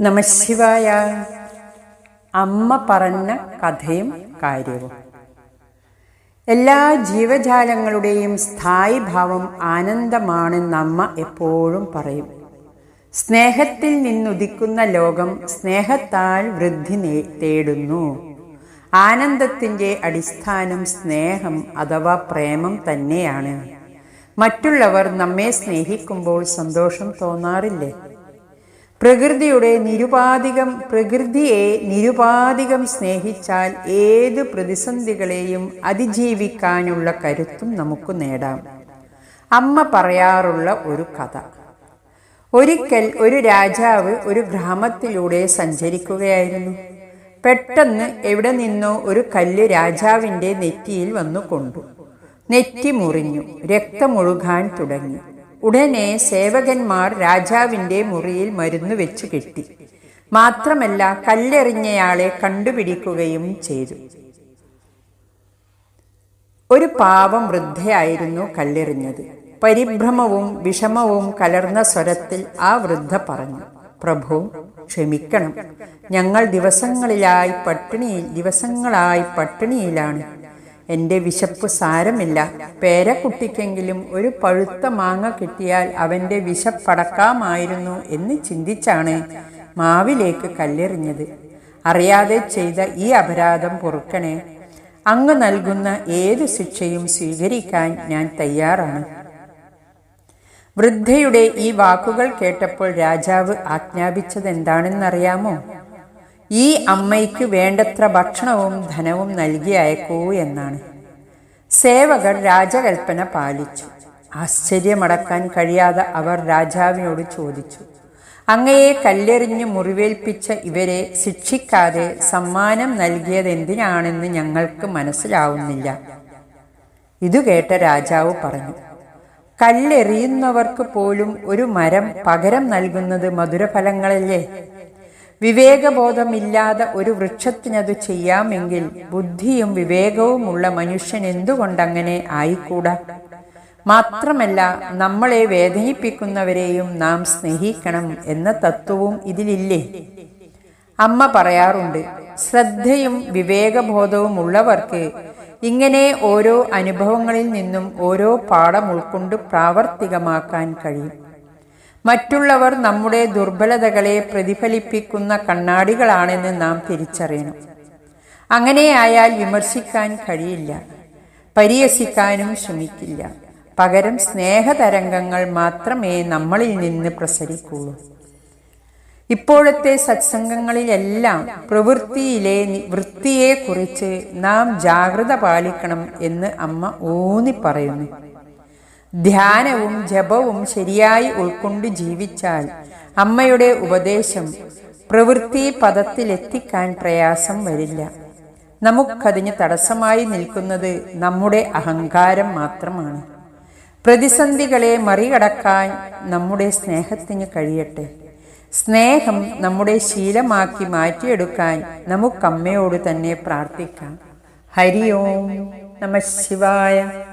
നമശിവായ അമ്മ പറഞ്ഞ കഥയും കാര്യവും. എല്ലാ ജീവജാലങ്ങളുടെയും സ്ഥായി ഭാവം ആനന്ദമാണെന്ന് അമ്മ എപ്പോഴും പറയും. സ്നേഹത്തിൽ നിന്നുദിക്കുന്ന ലോകം സ്നേഹത്താൽ വൃദ്ധി തേടുന്നു. ആനന്ദത്തിന്റെ അടിസ്ഥാനം സ്നേഹം അഥവാ പ്രേമം തന്നെയാണ്. മറ്റുള്ളവർ നമ്മെ സ്നേഹിക്കുമ്പോൾ സന്തോഷം തോന്നാറില്ലേ? പ്രകൃതിയുടെ നിരുപാധികം പ്രകൃതിയെ നിരുപാധികം സ്നേഹിച്ചാൽ ഏത് പ്രതിസന്ധികളെയും അതിജീവിക്കാനുള്ള കരുത്തും നമുക്ക് നേടാം. അമ്മ പറയാറുള്ള ഒരു കഥ. ഒരിക്കൽ ഒരു രാജാവ് ഒരു ഗ്രാമത്തിലൂടെ സഞ്ചരിക്കുകയായിരുന്നു. പെട്ടെന്ന് എവിടെ നിന്നോ ഒരു കല്ല് രാജാവിന്റെ നെറ്റിയിൽ വന്നു കൊണ്ടു. നെറ്റി മുറിഞ്ഞു. രക്തമൊഴുകാൻ തുടങ്ങി. ഉടനെ സേവകന്മാർ രാജാവിന്റെ മുറിയിൽ മരുന്ന് വെച്ച് കെട്ടി. മാത്രമല്ല കല്ലെറിഞ്ഞയാളെ കണ്ടുപിടിക്കുകയും ചെയ്തു. ഒരു പാവം വൃദ്ധയായിരുന്നു കല്ലെറിഞ്ഞത്. പരിഭ്രമവും വിഷമവും കലർന്ന സ്വരത്തിൽ ആ വൃദ്ധ പറഞ്ഞു പ്രഭു ക്ഷമിക്കണം. ഞങ്ങൾ ദിവസങ്ങളിലായി പട്ടിണിയിൽ ദിവസങ്ങളായി പട്ടിണിയിലാണ്. എന്റെ വിശപ്പ് സാരമില്ല. പേരക്കുട്ടിക്കെങ്കിലും ഒരു പഴുത്ത മാങ്ങ കിട്ടിയാൽ അവന്റെ വിശപ്പടക്കാമായിരുന്നു എന്ന് ചിന്തിച്ചാണ് മാവിലേക്ക് കല്ലെറിഞ്ഞത്. അറിയാതെ ചെയ്ത ഈ അപരാധം പൊറുക്കണേ. അങ്ങ് നൽകുന്ന ഏതു ശിക്ഷയും സ്വീകരിക്കാൻ ഞാൻ തയ്യാറാണ്. വൃദ്ധയുടെ ഈ വാക്കുകൾ കേട്ടപ്പോൾ രാജാവ് ആജ്ഞാപിച്ചത് എന്താണെന്നറിയാമോ ഈ അമ്മയ്ക്ക് വേണ്ടത്ര ഭക്ഷണവും ധനവും നൽകി അയക്കൂ എന്നാണ്. സേവകർ രാജകൽപ്പന പാലിച്ചു. ആശ്ചര്യമടക്കാൻ കഴിയാതെ അവർ രാജാവിനോട് ചോദിച്ചു. അങ്ങയെ കല്ലെറിഞ്ഞ് മുറിവേൽപ്പിച്ച ഇവരെ ശിക്ഷിക്കാതെ സമ്മാനം നൽകിയത് എന്തിനാണെന്ന് ഞങ്ങൾക്ക് മനസ്സിലാവുന്നില്ല. ഇതു കേട്ട രാജാവ് പറഞ്ഞു കല്ലെറിയുന്നവർക്ക് പോലും ഒരു മരം പകരം നൽകുന്നത് മധുരഫലങ്ങളല്ലേ? വിവേകബോധമില്ലാതെ ഒരു വൃക്ഷത്തിനത് ചെയ്യാമെങ്കിൽ ബുദ്ധിയും വിവേകവുമുള്ള മനുഷ്യൻ എന്തുകൊണ്ടങ്ങനെ ആയിക്കൂടാ? മാത്രമല്ല നമ്മളെ വേദനിപ്പിക്കുന്നവരെയും നാം സ്നേഹിക്കണം എന്ന തത്വവും ഇതിലില്ലേ? അമ്മ പറയാറുണ്ട് ശ്രദ്ധയും വിവേകബോധവും ഉള്ളവർക്ക് ഇങ്ങനെ ഓരോ അനുഭവങ്ങളിൽ നിന്നും ഓരോ പാഠം ഉൾക്കൊണ്ട് പ്രാവർത്തികമാക്കാൻ കഴിയും. മറ്റുള്ളവർ നമ്മുടെ ദുർബലതകളെ പ്രതിഫലിപ്പിക്കുന്ന കണ്ണാടികളാണെന്ന് നാം തിരിച്ചറിയണം. അങ്ങനെയായാൽ വിമർശിക്കാൻ കഴിയില്ല പരിഹസിക്കാനും ശ്രമിക്കില്ല. പകരം സ്നേഹതരംഗങ്ങൾ മാത്രമേ നമ്മളിൽ നിന്ന് പ്രസരിക്കുള്ളൂ ഇപ്പോഴത്തെ സത്സംഗങ്ങളിലെല്ലാം പ്രവൃത്തിയിലെ വൃത്തിയെക്കുറിച്ച് നാം ജാഗ്രത പാലിക്കണം എന്ന് അമ്മ ഊന്നി പറയുന്നു. ധ്യാനവും ജപവും ശരിയായി ഉൾക്കൊണ്ട് ജീവിച്ചാൽ അമ്മയുടെ ഉപദേശം പ്രവൃത്തി പദത്തിലെത്തിക്കാൻ പ്രയാസം വരില്ല. നമുക്കതിന് തടസ്സമായി നിൽക്കുന്നത് നമ്മുടെ അഹങ്കാരം മാത്രമാണ്. പ്രതിസന്ധികളെ മറികടക്കാൻ നമ്മുടെ സ്നേഹത്തിന് കഴിയട്ടെ. സ്നേഹം നമ്മുടെ ശീലമാക്കി മാറ്റിയെടുക്കാൻ നമുക്കമ്മയോട് തന്നെ പ്രാർത്ഥിക്കാം. ഹരി ഓം നമ ശിവായ.